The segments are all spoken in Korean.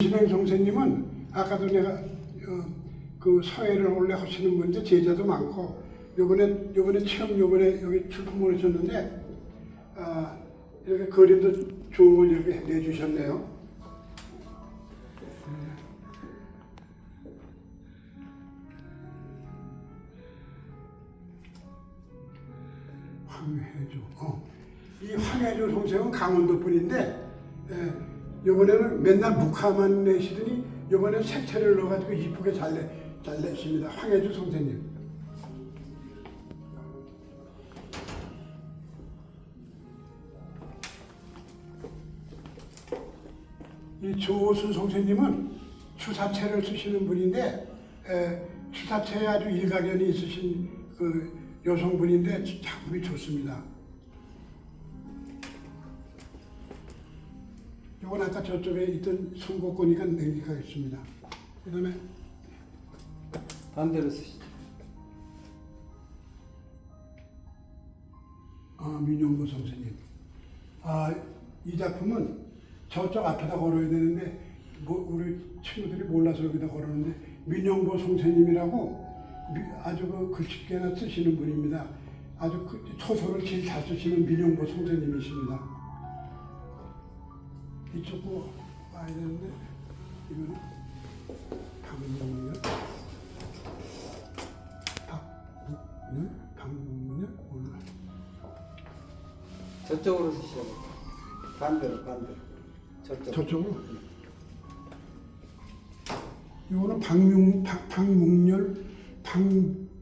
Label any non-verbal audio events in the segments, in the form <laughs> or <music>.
진행 선생님은 아까도 내가 어, 그 서예를 원래 하시는 분인데 제자도 많고 요번에 요번에 처음 요번에 여기 출품을 하셨는데 아, 이렇게 그림도 좋은 걸 이렇게 내주셨네요. 황혜주. 어. 이 황혜주 선생은 강원도 분인데 에, 이번에는 맨날 묵화만 내시더니 이번에 색채를 넣어가지고 이쁘게 잘, 내, 잘 내십니다. 황혜주 선생님. 이 조호순 선생님은 추사체를 쓰시는 분인데 에, 추사체에 아주 일가견이 있으신 그 여성분인데 작품이 좋습니다. 이건 아까 저쪽에 있던 선거권이니까 넘기가겠습니다. 그 다음에 반대로 쓰시죠. 아, 민용구 선생님. 아, 이 작품은 저쪽 앞에다 걸어야 되는데 뭐 우리 친구들이 몰라서 여기다 걸었는데 민영보 선생님이라고 미- 아주 그 글짓게나 쓰시는 분입니다. 아주 그 초소를 제일 잘 쓰시는 민영보 선생님이십니다. 이쪽으로 와야 되는데 이거는 방문이요. 박문을 방문을 오늘 저쪽으로 돼요. 반대로 반대로. 저쪽. 저쪽으로. 이거는 박용 박, 박목렬 박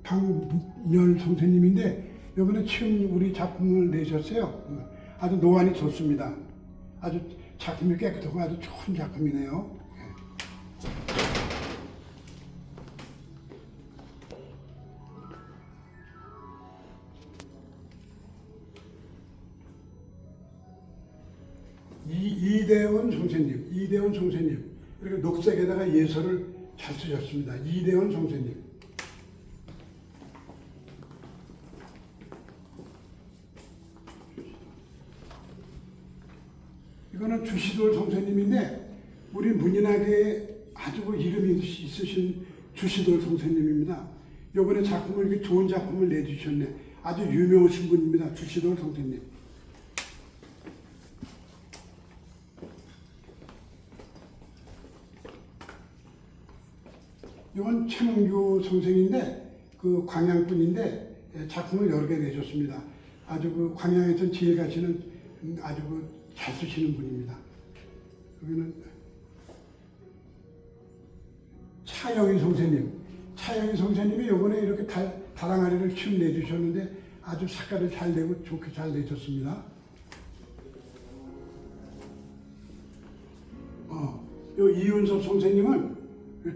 박묵렬 선생님인데 이번에 처음 우리 작품을 내셨어요. 아주 노안이 좋습니다. 아주 작품이 깨끗하고 아주 좋은 작품이네요. 이, 이대원 선생님, 이대원 선생님 이렇게 녹색에다가 예서를 잘 쓰셨습니다. 이대원 선생님. 이거는 주시돌 선생님인데 우리 문인학에 아주 그 이름이 있으신 주시돌 선생님입니다. 이번에 작품을 이렇게 좋은 작품을 내주셨네. 아주 유명하신 분입니다. 주시돌 선생님. 이건 최문규 선생인데 그 광양 분인데 예, 작품을 여러 개 내줬습니다. 아주 그 광양에서 지혜 가시는 음, 아주 그 잘 쓰시는 분입니다. 여기는 차영희 선생님. 차영희 선생님이 요번에 이렇게 달, 다랑아리를 처음 내주셨는데 아주 색깔을 잘 내고 좋게 잘 내줬습니다. 어, 요 이윤섭 선생님은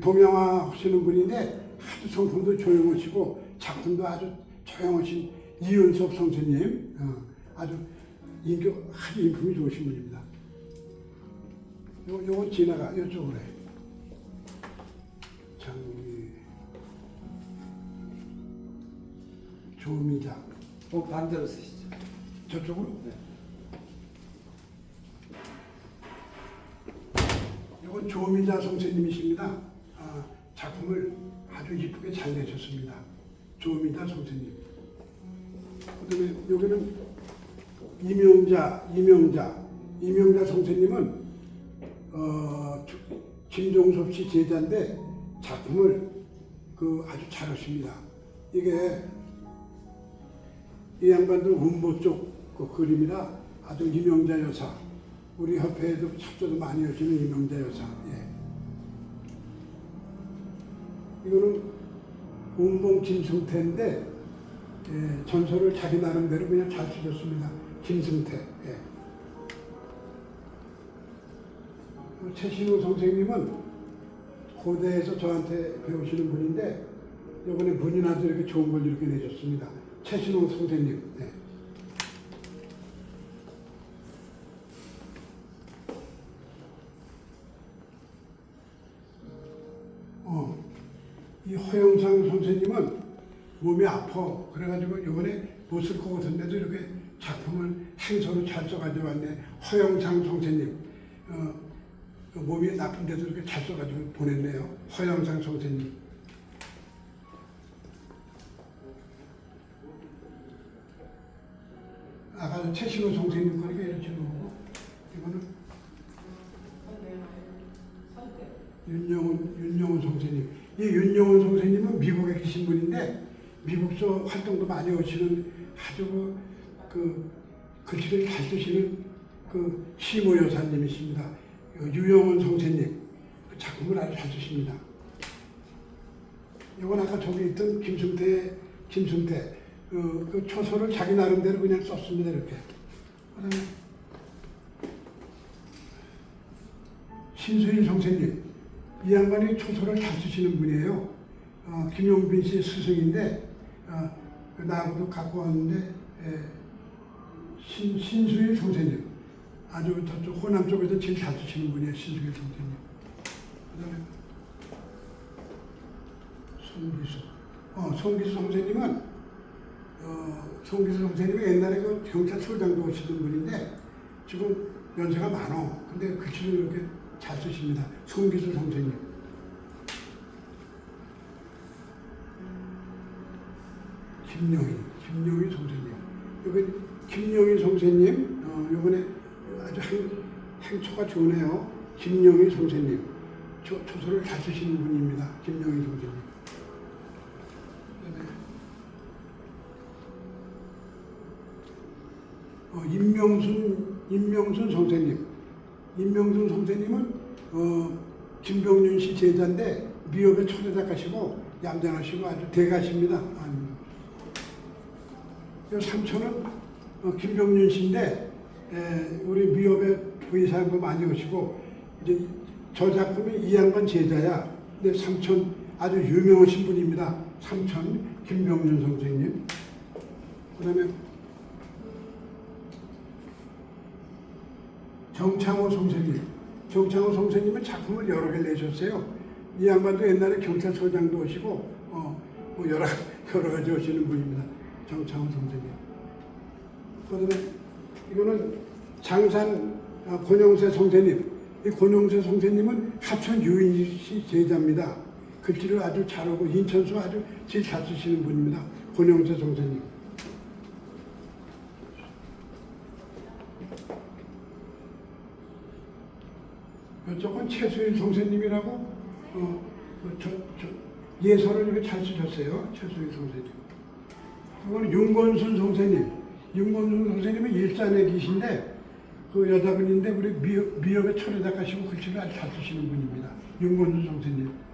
동양화 하시는 분인데 아주 성품도 조용하시고 작품도 아주 조용하신 이윤섭 선생님 어, 아주 인격 아주 인품이 좋으신 분입니다. 요 요거 지나가 요쪽으로 해. 장미 조미자 어, 반대로 쓰시죠. 저쪽으로 네. 이건 조미자 선생님이십니다. 아, 작품을 아주 이쁘게 잘 내셨습니다. 조미자 선생님. 그 다음에 여기는 이명자, 이명자, 이명자 선생님은 어, 주- 김종섭 씨 제자인데 작품을 그 아주 잘 하십니다. 이게 이 양반도 운보 쪽그 그림이라 아주 이명자 여사 우리 협회에도 협조도 많이 하시는 이명자 여사 예. 이거는 운봉 김승태인데 예, 전설을 자기 나름대로 그냥 잘 쓰셨습니다 김승태 예. 그 최신호 선생님은 고대에서 저한테 배우시는 분인데 이번에 문인아도 이렇게 좋은 걸 이렇게 내줬습니다. 최신호 선생님. 네. 어, 이 허영상 선생님은 몸이 아파. 그래가지고 이번에 못 쓸 것 같은데도 이렇게 작품을 행서로 잘 써가지고 왔네. 허영상 선생님. 어, 그 몸이 나쁜데도 이렇게 잘 써가지고 보냈네요. 허영상 선생님. 아까 최신호 선생님 거니까 이렇게 놓고 이거는 윤영훈 윤영훈 선생님. 이 윤영훈 선생님은 미국에 계신 분인데 미국서 활동도 많이 하시는 아주 그, 그 글씨를 잘 쓰시는 그 시모 여사님이십니다. 그 유영훈 선생님 그 작품을 아주 잘 쓰십니다. 이건 아까 저기 있던 김승태 김승태 그, 그 초서를 자기 나름대로 그냥 썼습니다 이렇게. 신수인 선생님 이 양반이 초서를 잘 쓰시는 분이에요. 어, 김용빈 씨 스승인데 어, 그 나하고도 갖고 왔는데 에, 신, 신수일 선생님 아주 저쪽 호남 쪽에서 제일 잘 쓰시는 분이에요 신수일 선생님. 그 다음에 송기수. 어, 송기수 선생님은 어, 송기수 선생님이 옛날에 그 경찰서장도 오시던 분인데 지금 연세가 많어. 근데 글씨를 이렇게 잘 쓰십니다. 송기수 선생님. 김영희, 김영희 선생님. 여기 김영희 선생님, 어, 이번에 아주 행, 행초가 좋네요. 김영희 선생님. 조, 조서를 잘 쓰시는 분입니다. 김영희 선생님. 어, 임명순, 임명순 선생님. 임명순 선생님은 어, 김병윤 씨 제자인데 미역의 초대작가시고 얌전하시고 아주 대가십니다. 삼촌은 어, 김병윤 씨인데 에, 우리 미역의 의사도 많이 오시고 이제 저 작품이 이 양반 제자야. 근데 삼촌 아주 유명하신 분입니다. 삼촌 김병윤 선생님. 그다음에 정창호 선생님. 정창호 선생님은 작품을 여러 개 내셨어요. 이 양반도 옛날에 경찰서장도 오시고, 어, 뭐 여러, <laughs> 여러 가지 오시는 분입니다. 정창호 선생님. 그 다음에 이거는 장산 아, 권영세 선생님. 이 권영세 선생님은 하천 유인 씨 제자입니다. 글씨를 아주 잘하고 인천수 아주 잘 쓰시는 분입니다. 권영세 선생님. 이쪽은 최수일 선생님이라고 어, 그 저, 저, 예서를 이렇게 잘 쓰셨어요. 최수일 선생님. 이거는 윤건순 선생님. 윤건순 선생님은 일산에 계신데 그 여자분인데 우리 미역, 미역의 철에다 가시고 글씨를 잘 쓰시는 분입니다. 윤건순 선생님.